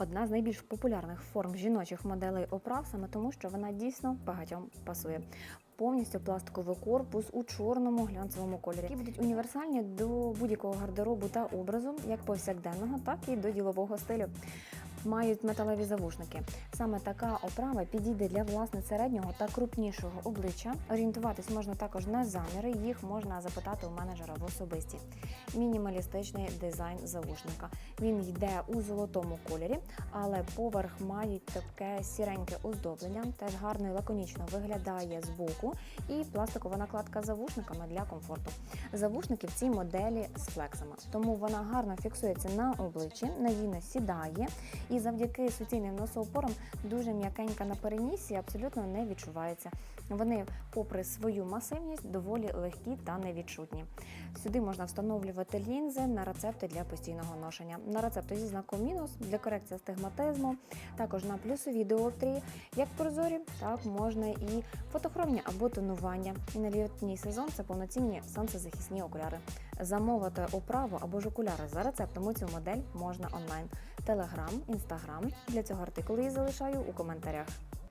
Одна з найбільш популярних форм жіночих моделей оправ саме тому, що вона дійсно багатьом пасує. Повністю пластиковий корпус у чорному глянцевому кольорі, які будуть універсальні до будь-якого гардеробу та образу, як повсякденного, так і до ділового стилю. Мають металеві завушники. Саме така оправа підійде для власне середнього та крупнішого обличчя. Орієнтуватись можна також на заміри. Їх можна запитати у менеджера в особисті. Мінімалістичний дизайн завушника. Він йде у золотому кольорі, але поверх мають таке сіреньке оздоблення, теж гарно і лаконічно виглядає збоку. І пластикова накладка з завушниками для комфорту. Завушники в цій моделі з флексами, тому вона гарно фіксується на обличчі, надійно сідає і завдяки суцільним носоупорам дуже м'якенька на перенісі абсолютно не відчувається. Вони, попри свою масивність, доволі легкі та невідчутні. Сюди можна встановлювати лінзи на рецепти для постійного ношення. На рецепти зі знаком мінус для корекції астигматизму, також на плюсові діоптрії, як прозорі, так можна і фотохромні або тонування. І на літній сезон це повноцінні сонцезахисні окуляри. Замовити оправу або ж окуляри за рецептом у цю модель можна онлайн. Телеграм, інстаграм. Для цього артикулу я залишаю у коментарях.